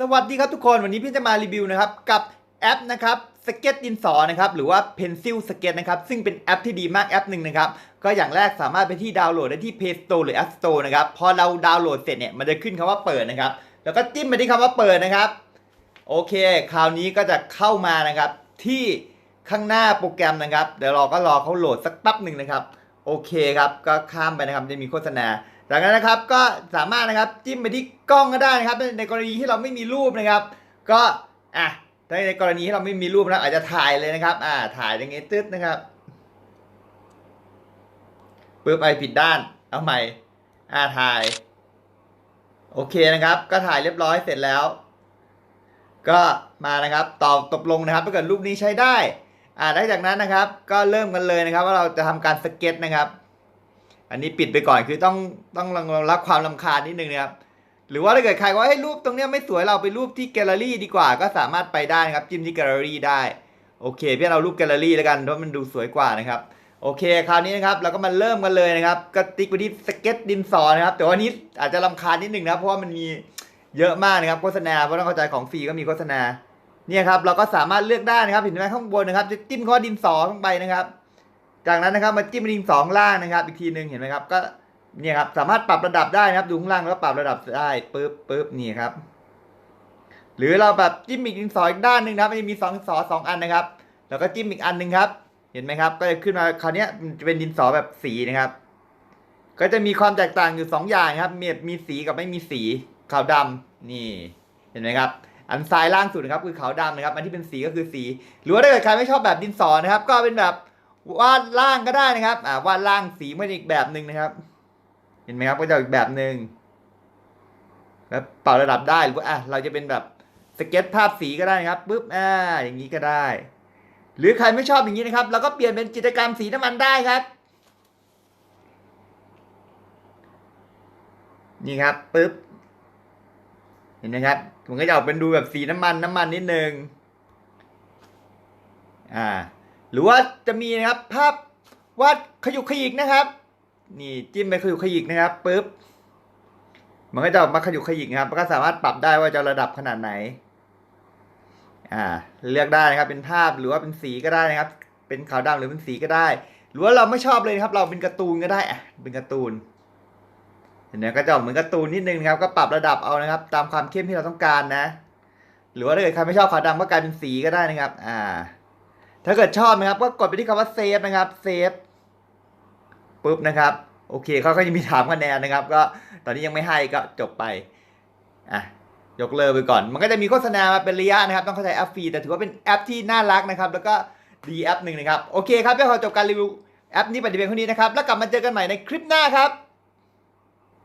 สวัสดีครับทุกคนวันนี้พี่จะมารีวิวนะครับกับแอปนะครับสเก็ตดินสอนะครับหรือว่า Pencil Sketch นะครับซึ่งเป็นแอปที่ดีมากแอปหนึ่งนะครับก็อย่างแรกสามารถไปที่ดาวน์โหลดได้ที่ Play Store หรือ App Store นะครับพอเราดาวน์โหลดเสร็จเนี่ยมันจะขึ้นคำว่าเปิดนะครับ แล้วก็จิ้มไปที่คำว่าเปิดนะครับ โอเค คราวนี้ก็จะเข้ามานะครับที่ข้างหน้าโปรแกรมนะครับเดี๋ยวเราก็รอเขาโหลดสักแป๊บหนึ่งนะครับโอเคครับก็ข้ามไปนะครับจะมีโฆษณา จากนั้นนะครับก็สามารถนะครับจิ้มไปที่กล้องก็ได้นะครับ ในกรณีที่เราไม่มีรูปนะครับ ก็อะในกรณีที่เราไม่มีรูปนะอาจจะถ่ายเลยนะครับ อ่าถ่ายอย่างงี้ตึ๊ดนะครับปึ๊บไปผิดด้านเอาใหม่ อ่าถ่าย โอเคนะครับ ก็ถ่ายเรียบร้อยเสร็จแล้ว ก็มานะครับตอบตกลงนะครับถ้าเกิดรูปนี้ใช้ได้ อ่าหลังจากนั้นนะครับ ก็เริ่มกันเลยนะครับ ว่าเราจะทำการสเก็ตนะครับ อันนี้ปิดไปก่อนคือต้องต้องรับความลำคาญนิดนึงนะครับหรือว่าถ้าเกิดใครว่าให้รูปตรงเนี้ยไม่สวยเราไปรูปที่แกลเลอรี่ดีกว่า ก็สามารถไปได้นะครับจิ้มที่แกลเลอรี่ได้โอเคพี่เอารูปแกลเลอรี่แล้วกันเพราะมันดูสวยกว่านะครับโอเคคราวนี้นะครับเราก็มาเริ่มกันเลยนะครับก็ติ๊กไปที่สเก็ตดินสอนะครับแต่ว่านี้อาจจะลำคาญนิดนึงนะเพราะว่ามันมีเยอะมากนะครับโฆษณาเพราะต้องเข้าใจของฟรีก็มีโฆษณาเนี่ยครับเราก็สามารถเลือกได้นะครับเห็นไหมข้างบนนะครับจะจิ้มข้อดินสอลงไปนะครับ จากนั้นนะครับมาจิ้มดินสองล่างนะครับอีกทีหนึ่งเห็นไหมครับก็เนี่ยครับสามารถปรับระดับได้นะครับดูข้างล่างแล้วปรับระดับได้ปึ๊บปึ๊บนี่ครับหรือเราแบบจิ้มอีกดินสออีกด้านหนึ่งนะครับมันจะมีสองสอสองอันนะครับ แล้วก็จิ้มอีกอันหนึ่งครับ เห็นไหมครับ ก็จะขึ้นมาคราวนี้จะเป็นดินสอแบบสีนะครับ ก็จะมีความแตกต่างอยู่สองอย่างครับมีมีสีกับไม่มีสีขาวดำนี่ เห็นไหมครับ อันซ้ายล่างสุดนะครับคือขาวดำนะครับ อันที่เป็นสีก็คือสี หรือว่าถ้าเกิดใครไม่ชอบแบบดินสอนะครับ ก็เป็นแบบ วาดล่างก็ได้นะครับ อ่าวาดล่างสีมันอีกแบบหนึ่งนะครับ เห็นไหมครับก็จะอีกแบบหนึ่งแล้วเป่าระดับได้หรือว่าอะเราจะเป็นแบบสเก็ตภาพสีก็ได้นะครับปุ๊บอ่าอย่างนี้ก็ได้ หรือใครไม่ชอบอย่างนี้นะครับเราก็เปลี่ยนเป็นจิตรกรรมสีน้ำมันได้ครับ นี่ครับปุ๊บเห็นไหมครับมันก็จะออกเป็นดูแบบสีน้ำมันน้ำมันนิดนึงอ่า หรือว่าจะมีนะครับภาพวาดขยุกขยิกนะครับ นี่จิ้มไปขยุกขยิกนะครับปุ๊บมันก็จะออกมาขยุกขยิกนะครับก็สามารถปรับได้ว่าจะระดับขนาดไหนอ่าเลือกได้นะครับเป็นภาพหรือว่าเป็นสีก็ได้นะครับ เป็นขาวดำหรือเป็นสีก็ได้ หรือว่าเราไม่ชอบเลยครับ เราเป็นการ์ตูนก็ได้อะเป็นการ์ตูนเห็นไหมก็จะออกเหมือนการ์ตูนนิดนึงนะครับ ก็ปรับระดับเอานะครับ ตามความเข้มที่เราต้องการนะ หรือว่าถ้าเกิดใครไม่ชอบขาวดำก็กลายเป็นสีก็ได้นะครับ อ่า ถ้าเกิดชอบนะครับก็กดไปที่คำว่าเซฟนะครับเซฟปุ๊บนะครับโอเคเขาก็ยังมีถามคะแนนนะครับ ก็ตอนนี้ยังไม่ให้ก็จบไปอะยกเลิกไปก่อน มันก็จะมีโฆษณามาเป็นระยะนะครับ ต้องเข้าใจแอปฟรีแต่ถือว่าเป็นแอปที่น่ารักนะครับ แล้วก็ดีแอปหนึ่งนะครับ โอเคครับเดี๋ยวขอจบการรีวิวแอปนี้ไปเพียงเท่านี้นะครับ แล้วกลับมาเจอกันใหม่ในคลิปหน้าครับ